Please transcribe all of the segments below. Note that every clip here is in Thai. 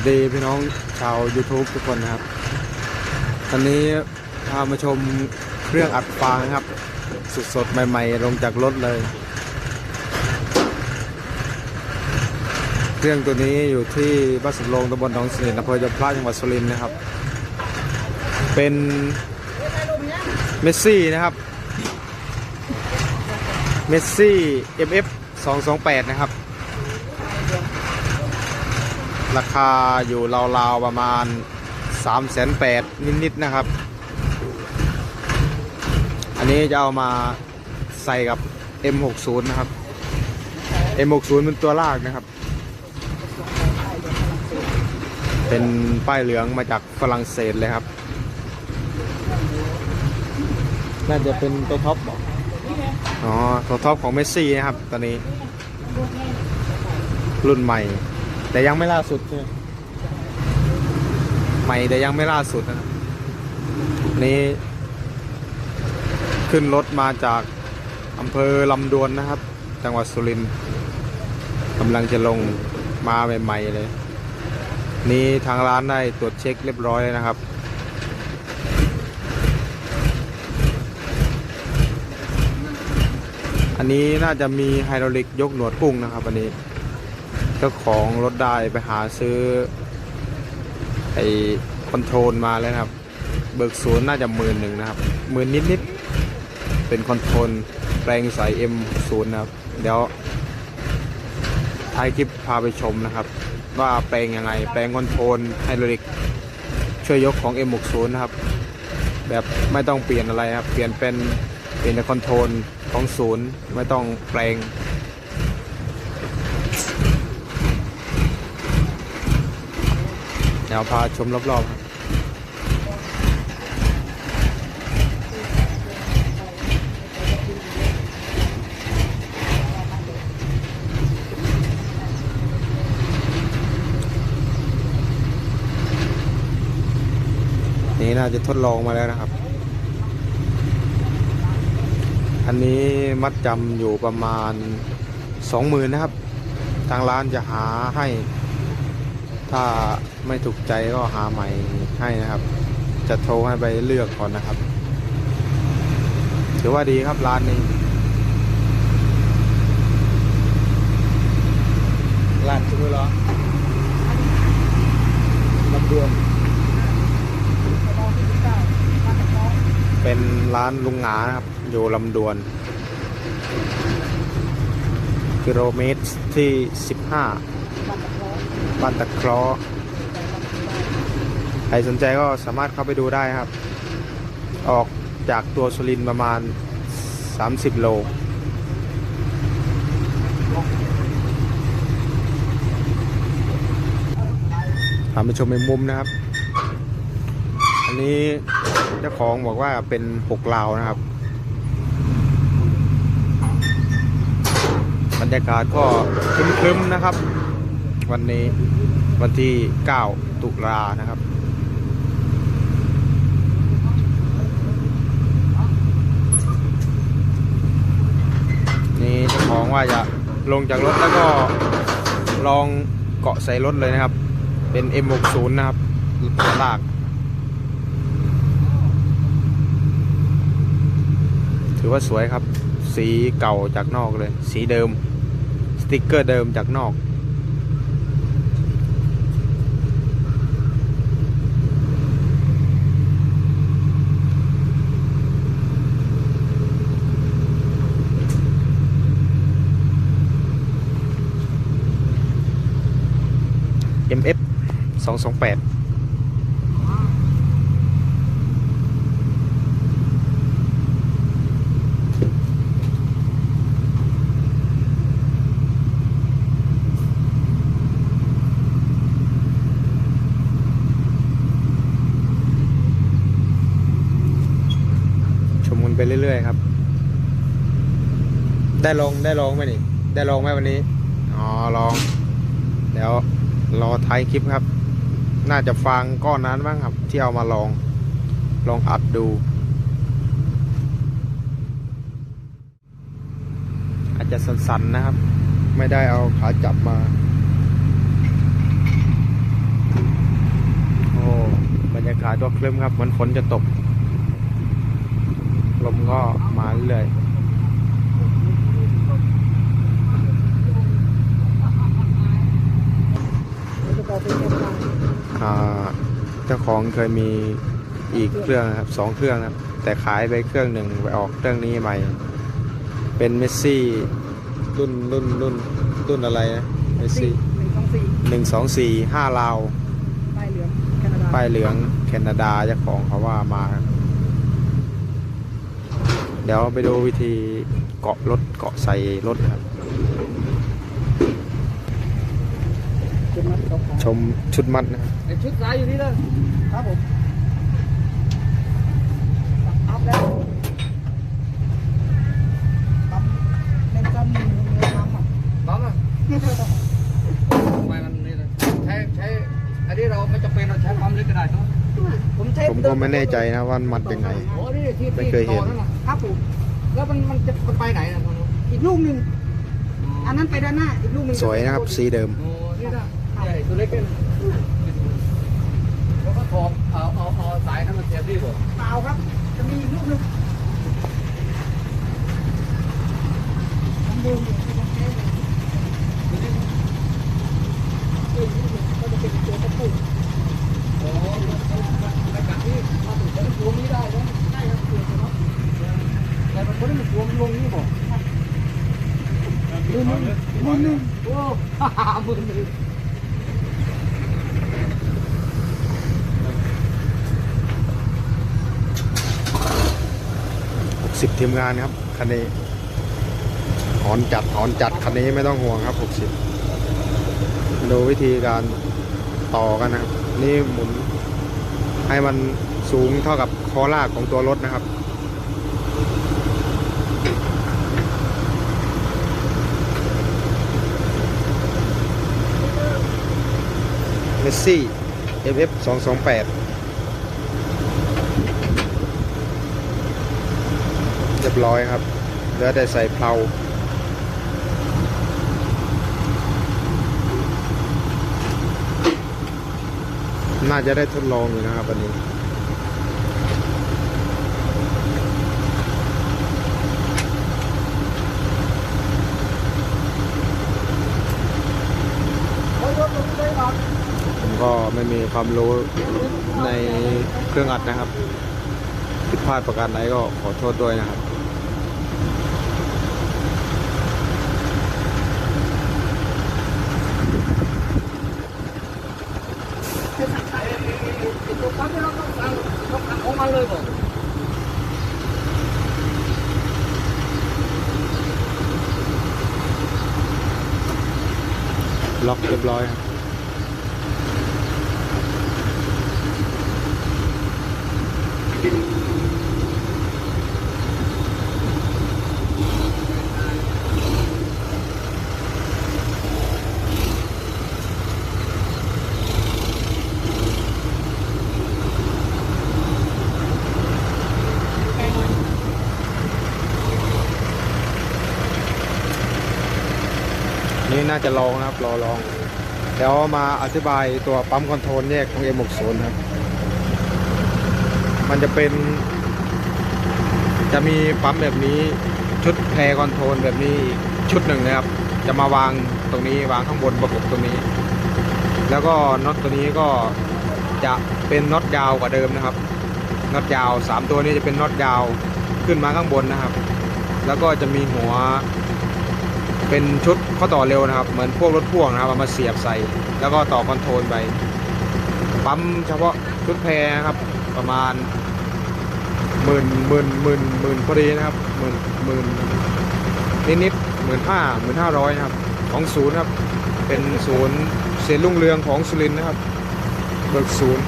สดีพี่น้องชาว YouTube ทุกคนนะครับ ตอนนี้พามาชมเครื่องอัดฟางครับ สดๆ ใหม่ๆ ลงจากรถเลย เครื่องตัวนี้อยู่ที่บ้านสำโรงตำบลหนองเสนิทอำเภอยมพระจังหวัดสุรินทร์นะครับ เป็นเมสซี่นะครับเมสซี่ MF 228 นะครับ ราคาอยู่ราวๆประมาณ3 8 0 0 0นิดๆนะครับ อันนี้จะเอามาใส่กับ M60 นะครับ M60 เป็นตัวลากนะครับ เป็นป้ายเหลืองมาจากฝรั่งเศสเลยครับ น่าจะเป็นตัวท็อปบออ๋อ ตัวท็อปของเมสซี่นะครับตอนนี้ รุ่นใหม่ แต่ยังไม่ล่าสุดใช่ไหมใหม่แต่ยังไม่ล่าสุดนะครับนี่ขึ้นรถมาจากอำเภอลำดวนนะครับ จังหวัดสุรินทร์กำลังจะลงมาใหม่ๆเลย นี่ทางร้านได้ตรวจเช็คเรียบร้อยเลยนะครับอันนี้น่าจะมีไฮดรอลิกยกหนวดกุ้งนะครับ อันนี้ เจ้าของรถได้ไปหาซื้อ ไอ้คอนโทรลมาแล้วนะครับ เบิกศูนย์น่าจะหมื่นหนึ่งนะครับหมื่นนิดๆเป็นคอนโทรลแปลงสาย M0 นะครับ เดี๋ยวท้ายคลิปพาไปชมนะครับ ว่าแปลงยังไง แปลงคอนโทรลไฮดรอลิกช่วยยกของ M60 นะครับ แบบไม่ต้องเปลี่ยนอะไรครับ เปลี่ยนเป็นเปลี่ยนแต่คอนโทรลของศูนย์ไม่ต้องแปลง เดี๋ยวพาชมรอบๆครับนี่น่าจะทดลองมาแล้วนะครับ อันนี้มัดจำอยู่ประมาณสองหมื่นนะครับ ทางร้านจะหาให้ ถ้าไม่ถูกใจก็หาใหม่ให้นะครับ จะโทรให้ไปเลือกก่อนนะครับถือว่าดีครับร้านนี้ร้านชื่อเหรอลำดวนเป็นร้านลุงหงานะครับ อยู่ลำดวน กิโลเมตรที่15บ้า บ้านตะคราะห์ใครสนใจก็สามารถเข้าไปดูได้ครับ ออกจากตัวสุรินประมาณ 30 โลพาไปชมในมุมนะครับ อันนี้เจ้าของบอกว่าเป็นปกลาวนะครับ บรรยากาศก็ครึ้มๆนะครับ วันนี้ วันที่ 9 ตุลานะครับ นี่เจ้าของว่าจะลงจากรถแล้วก็ลองเกาะใส่รถเลยนะครับ เป็น M60 นะครับลาก ถือว่าสวยครับ สีเก่าจากนอกเลย สีเดิม สติกเกอร์เดิมจากนอก MF 228ชมกันไปเรื่อยๆครับ ได้ลองได้ลองไหมนี่ ได้ลองไหมวันนี้ อ๋อลอง เดี๋ยวรอท้ายคลิปครับ น่าจะฟังก้อนนั้นบ้างครับ ที่เอามาลองลองอัดดู อาจจะสั่นๆนะครับ ไม่ได้เอาขาจับมา โอ้บรรยากาศก็คลึ้มครับ เหมือนฝนจะตก ลมก็มาเรื่อยแล้วจะบอกเป็นยังไง เจ้าของเคยมีอีกเครื่องนะครับสองเครื่องนะครับ แต่ขายไปเครื่องหนึ่งไปออกเครื่องนี้ใหม่ เป็นเมสซี่รุ่นรุ่นรุ่นรุ่นอะไรนะเมสสี่ซี่หนึ่งสองสี่หนึ่งสองสี่ห้าลาวป้ายเหลืองแคนาดาป้ายเหลืองแคนาดาเจ้าของเขาว่ามา เดี๋ยวไปดูวิธีเกาะรถเกาะใส่รถนะครับ เป็นมัดสองขาชมชุดมัดนะครับไอชุดสายอยู่นี่เลยครับผมอัพแล้วปั๊มเล่นซ้ำหนึ่งเงินน้ำอะปั๊มอะทำไมมันนี่นะใช้ใช้อันนี้เราไม่จำเป็นเราใช้ปั๊มเล็กก็ได้เนอะผมใช้ผมก็ไม่แน่ใจนะว่ามัดยังไง โอ้นี่ที่ไม่ที่เคยเห็น ต่อนั่นน่ะครับผมแล้วมันมันจะมันไปไหนนะมันอีกลูกหนึ่งอันนั้นไปด้านหน้าอีกลูกหนึ่ง สวยนะครับสีเดิม โอ้นี่นะใหญ่ ตัวเล็กเนี่ยแล้วก็ถอดเอาเอาเอาสายนั้นมาเสียบที่บ่เปล่าครับ จะมีอีกลูกหนึงผมดูอยู่ที่ผมใช้เลยเออลูกหนึ่งก็จะเป็นตัวตะปู โอ้ในการที่มาถึงจะรวมนี้ได้เนอะ ใช่ครับเปลี่ยนเนาะ แต่มันไม่ได้มันรวมลงนี่บ่ มือหนึ่งมือหนึ่ง โอ้ฮ่าฮ่ามือหนึ่ง 60ทีมงานครับคันนี้หอนจัดหอนจัดคันนี้ไม่ต้องห่วงครับ60ดูวิธีการต่อกันนะครับ นี่หมุนให้มันสูงเท่ากับคอลากของตัวรถนะครับเมสซี่ FF 228 รียบร้อยครับเหลือแต่ใส่เพลาน่าจะได้ทดลองอยู่นะครับวันนี้ ผมก็ไม่มีความรู้ในเครื่องอัดนะครับ ผิดพลาดประการใดก็ขอโทษด้วยนะครับ ตัวปั๊มเนี่ยเราต้องสั่งต้องสั่งของมันเลยบ่ ล็อกเรียบร้อยครับ นี่ น่าจะลองนะครับรอลองเดี๋ยวมาอธิบายตัวปั๊มคอนโทรลแยกของ M60 ครับ มันจะเป็น จะมีปั๊มแบบนี้ชุดแพรคอนโทรลแบบนี้ชุดหนึ่งนะครับ จะมาวางตรงนี้วางข้างบนประกบตรงนี้ แล้วก็น็อตตัวนี้ก็จะเป็นน็อตยาวกว่าเดิมนะครับน็อตยาวสามตัวนี้จะเป็นน็อตยาวขึ้นมาข้างบนนะครับ แล้วก็จะมีหัว เป็นชุดข้อต่อเร็วนะครับ เหมือนพวกรถพ่วงนะครับเอามาเสียบใส่ แล้วก็ต่อคอนโทรลไปปั๊มเฉพาะชุดแพรนะครับ ประมาณหมื่นหมื่นหมื่นหมื่นพอดีนะครับหมื่นหมื่นนิดนิดหมื่นห้าหมื่นห้าร้อยนะครับ ของศูนย์ครับ เป็นศูนย์เสียนรุ่งเรืองของสุรินทร์นะครับ เบิกศูนย์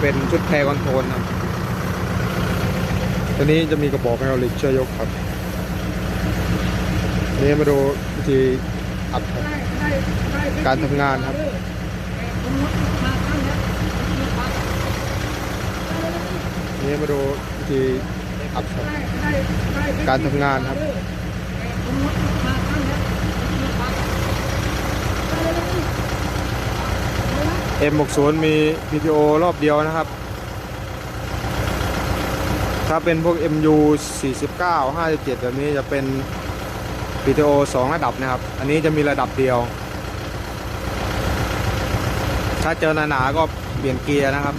เป็นชุดแพรคอนโทรลนะครับตัวนี้จะมีกระบอกไฮดรอลิกช่วยยกครับ นี่มาดูวิธีอัดครับการทำงานครับ นี่มาดูวิธีอัดครับการทำงานครับ M60 มีวิดีโอรอบเดียวนะครับ ถ้าเป็นพวก MU 49 57 แบบนี้จะเป็น PTO 2 ระดับนะครับ อันนี้จะมีระดับเดียว ถ้าเจอหนาๆก็เปลี่ยนเกียร์นะครับ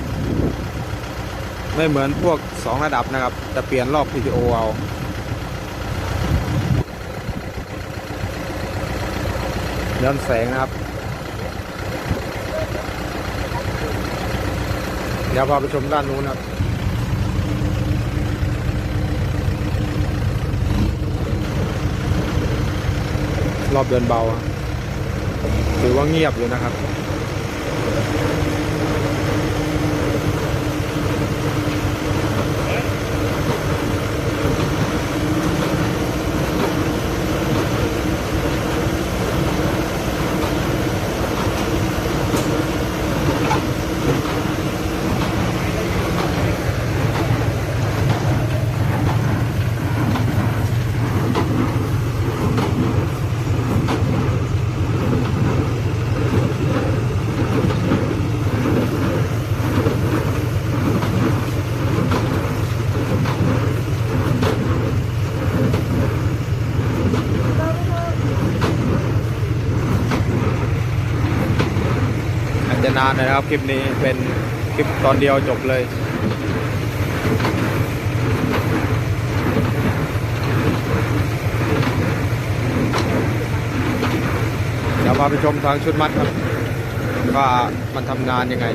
ไม่เหมือนพวก 2 ระดับนะครับ จะเปลี่ยนรอบ PTO เอาย้อนแสงนะครับ เดี๋ยวพาไปชมด้านนู้นครับ รอบเดินเบาถือว่าเงียบอยู่นะครับ อานนะครับ คลิปนี้เป็นคลิปตอนเดียวจบเลยเดี๋ยวมาไปชมทางชุดมัดครับว่ามันทำงานยังไง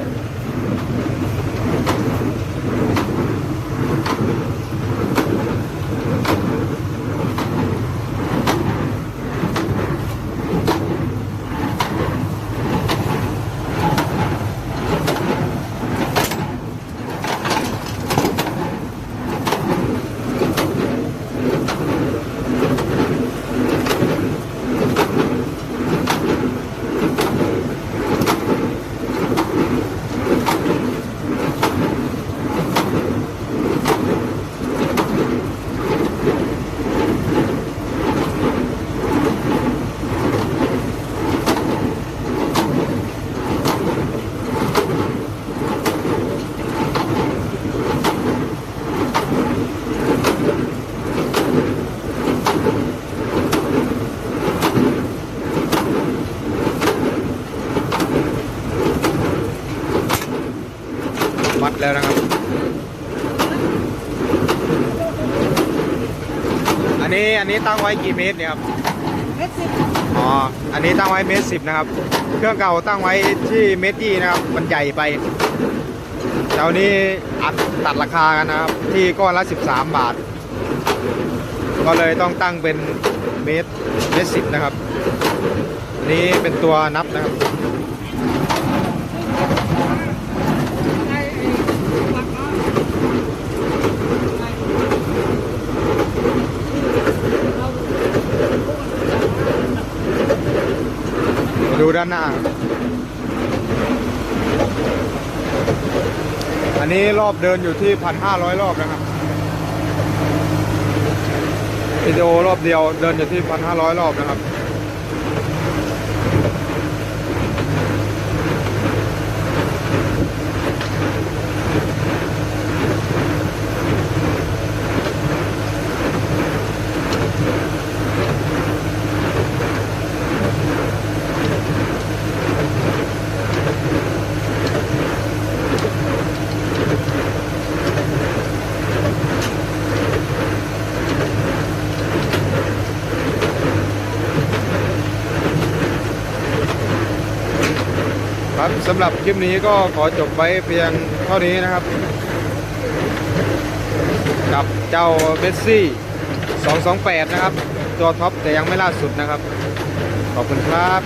มัดแล้วนะครับ อันนี้ตั้งไว้กี่เมตรเนี่ยครับเม็ดสิบอ๋อ อันนี้ตั้งไว้เมตรสิบนะครับ เครื่องเก่าตั้งไว้ที่เมตรยี่นะครับ มันใหญ่ไปแต่วันนี้อัดตัดราคากันนะครับ ที่ก้อนละ13บาท ก็เลยต้องตั้งเป็นเมตรเมตรสิบนะครับ นี่เป็นตัวนับนะครับ ไอ้หลักเอา มา ด้านหน้า อันนี้รอบเดินอยู่ที่1,500รอบนะครับวิดีโอรอบเดียวเดินอยู่ที่1,500รอบนะครับครับ สำหรับคลิปนี้ก็ขอจบไว้เพียงเท่านี้นะครับ กับเจ้าเบสซี่ 228 นะครับ ตัวท็อปแต่ยังไม่ล่าสุดนะครับ ขอบคุณครับ